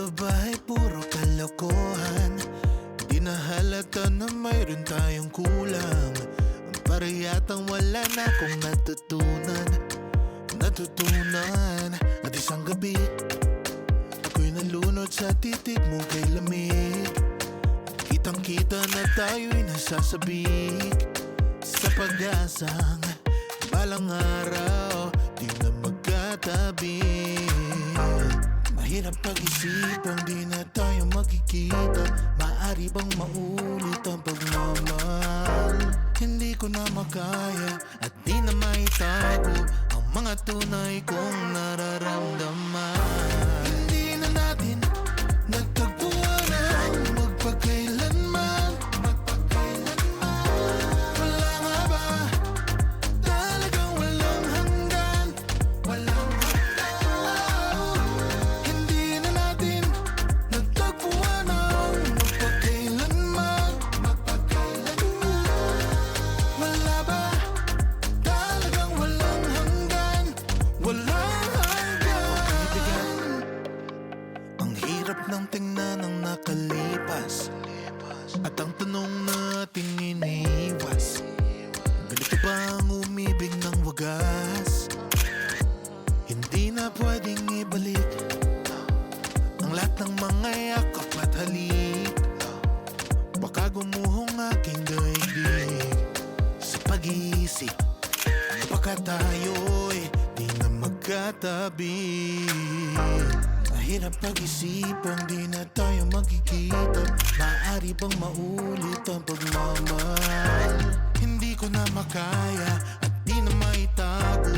Ito ba ay puro kalokohan? Di na halata na mayroon tayong kulang. Para yatang wala na akong natutunan. Natutunan At isang gabi Ako'y nalunod sa titig mo kay lamig. Kitang kita na tayo'y nasasabik Sa pag-asang balang araw Di na magkatabi Mahirap pag-isipang di na tayo magkikita. Maari bang maulit ang pagmamahal? Hindi ko na makaya at di na maitago Ang mga tunay kong nararamdaman At ang tanong natin iniwas Ganito ba ang umibig ng wagas? Hindi na pwedeng ibalik Ang lahat ng mga yakap at halik. Baka gumuhong aking daigdig Sa pag-iisip. Baka tayo'y di na magkatabi Mahirap pag-isipang di na tayo magkikita. Maaari bang maulit ang pagmamahal? Hindi ko na makaya at di na maitago